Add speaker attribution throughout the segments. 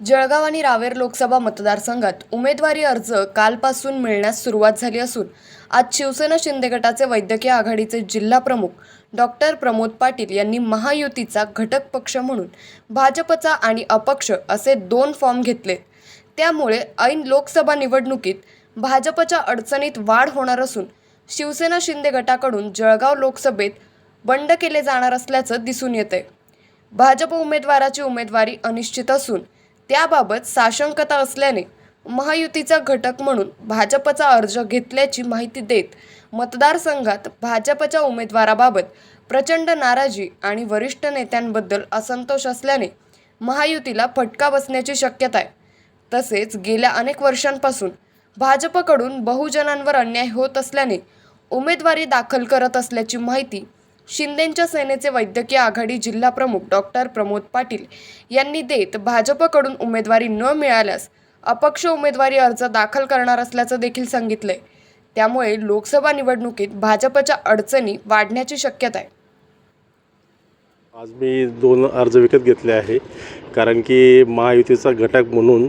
Speaker 1: जळगाव आणि रावेर लोकसभा मतदारसंघात उमेदवारी अर्ज कालपासून मिळण्यास सुरुवात झाली असून आज शिवसेना शिंदे गटाचे वैद्यकीय आघाडीचे जिल्हा प्रमुख डॉक्टर प्रमोद पाटील यांनी महायुतीचा घटक पक्ष म्हणून भाजपचा आणि अपक्ष असे दोन फॉर्म घेतले. त्यामुळे ऐन लोकसभा निवडणुकीत भाजपच्या अडचणीत वाढ होणार असून शिवसेना शिंदे गटाकडून जळगाव लोकसभेत बंड केले जाणार असल्याचं दिसून येते भाजप उमेदवाराची उमेदवारी अनिश्चित असून त्याबाबत साशंकता असल्याने महायुतीचा घटक म्हणून भाजपचा अर्ज घेतल्याची माहिती देत मतदारसंघात भाजपच्या उमेदवाराबाबत प्रचंड नाराजी आणि वरिष्ठ नेत्यांबद्दल असंतोष असल्याने महायुतीला फटका बसण्याची शक्यता आहे. तसेच गेल्या अनेक वर्षांपासून भाजपकडून बहुजनांवर अन्याय होत असल्याने उमेदवारी दाखल करत असल्याची माहिती शिंदेंच्या सेनेचे वैद्यकीय आघाडी जिल्हा प्रमुख डॉक्टर प्रमोद पाटील यांनी देत भाजपकडून उमेदवारी न मिळाल्यास अपक्ष उमेदवारी अर्ज दाखल करणार असल्याचं देखील सांगितलंय. त्यामुळे लोकसभा निवडणुकीत भाजपच्या अडचणी वाढण्याची शक्यता आहे.
Speaker 2: आज मी दोन अर्ज विकत घेतले आहे कारण की महायुतीचा घटक म्हणून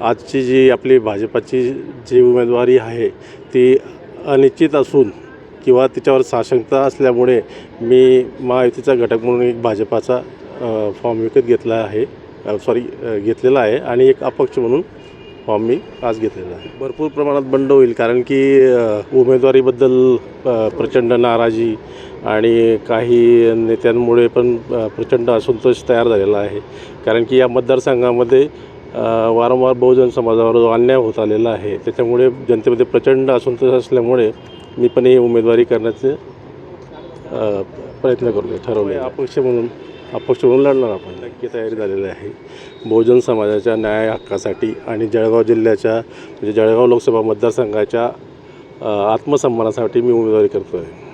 Speaker 2: आजची जी आपली भाजपाची जी उमेदवारी आहे ती अनिश्चित असून किंवा तिच्यावर साशंकता असल्यामुळे मी महायुतीचा घटक म्हणून एक भाजपाचा फॉर्म विकत घेतला आहे. सॉरी घेतलेला आहे आणि एक अपक्ष म्हणून फॉर्म मी आज घेतलेला आहे. भरपूर प्रमाणात बंड होईल कारण की उमेदवारीबद्दल प्रचंड नाराजी आणि काही नेत्यांमुळे पण प्रचंड असंतोष तयार झालेला आहे. कारण की या मतदारसंघामध्ये वारंवार बहुजन समाजावर जो अन्याय होत आलेला आहे त्याच्यामुळे जनतेमध्ये प्रचंड असंतोष असल्यामुळे मी पण ही उमेदवारी करण्याचे प्रयत्न करतो ठरवले अपक्ष म्हणून अपक्ष म्हणून लढणार आपण. नक्की तयारी झालेली आहे. बहुजन समाजाच्या न्याय हक्कासाठी आणि जळगाव जिल्ह्याच्या म्हणजे जळगाव लोकसभा मतदारसंघाच्या आत्मसन्मानासाठी मी उमेदवारी करतो आहे